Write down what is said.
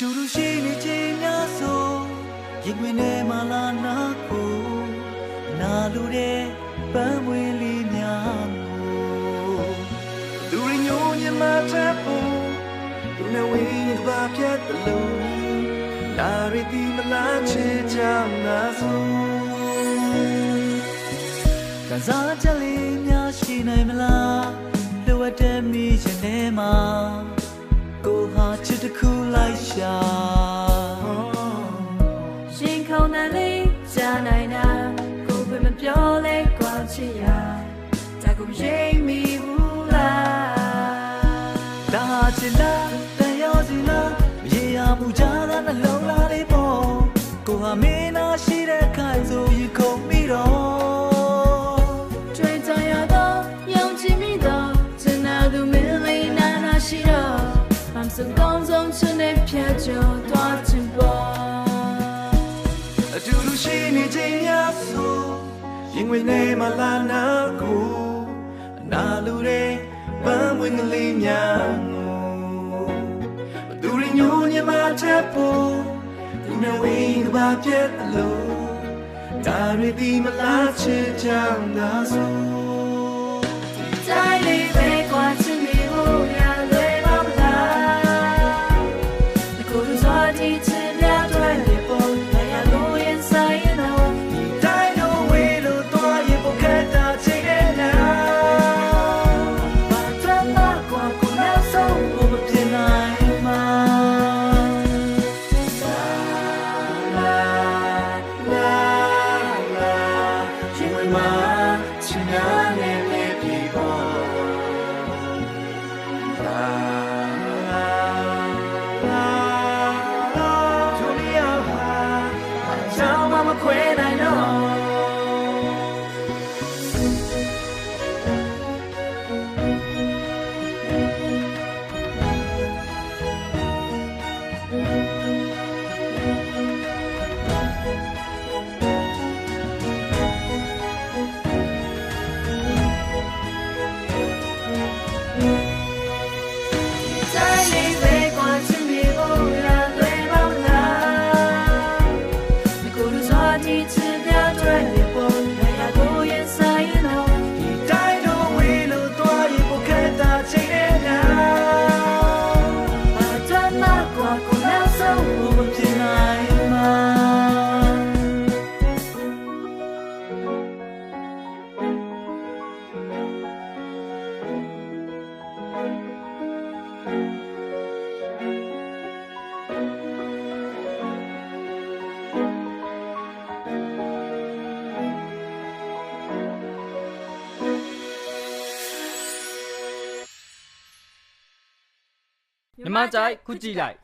တူတူရှိနေခြင်းများဆိုရင်ဝင်နေမလာနာကိုနာလူတဲ့ပန်းမွေလေးများကိုသူရညိုညမတဲ့ဖို့သူနဲ့ဝေးရင်ဘာပြတ်တယ်လို့နာရီဒီမလားချေချမ်းနာဆိုကစားချက်လေးများရှိနိုင်မလားလိုအပ်တဲ့မိရင်ထဲမှာကိုဟာချစ်တစ်ခု လိုက်ရှာရှင်ခုန်တယ်လေးကြားနိုင်တာကိုယ်ပဲမပြောလဲကွာချစ်ရဒါကိုရိပ်မိဘူးလားဒါချစ်လားတန်ရောစီလားမရေရာမှုကြ ဆုံးချနေဖြတ်ကျော်သွားခြင်းပေါ်အတူတူရှိနေခြင်းရဆိုရင်ဝင်နေမလာနာကိုအနာလူတွေပန်းဝင်ကလေးများဘသူရညိုညမချက်ပေါ်ဒီနဝေးကဘာပြတ်လို့ဒါရီဒီမလာချစ်ချမ်းသာဆို ကြောင် 你。 မြမကြိုက်ခုကြည့်လိုက်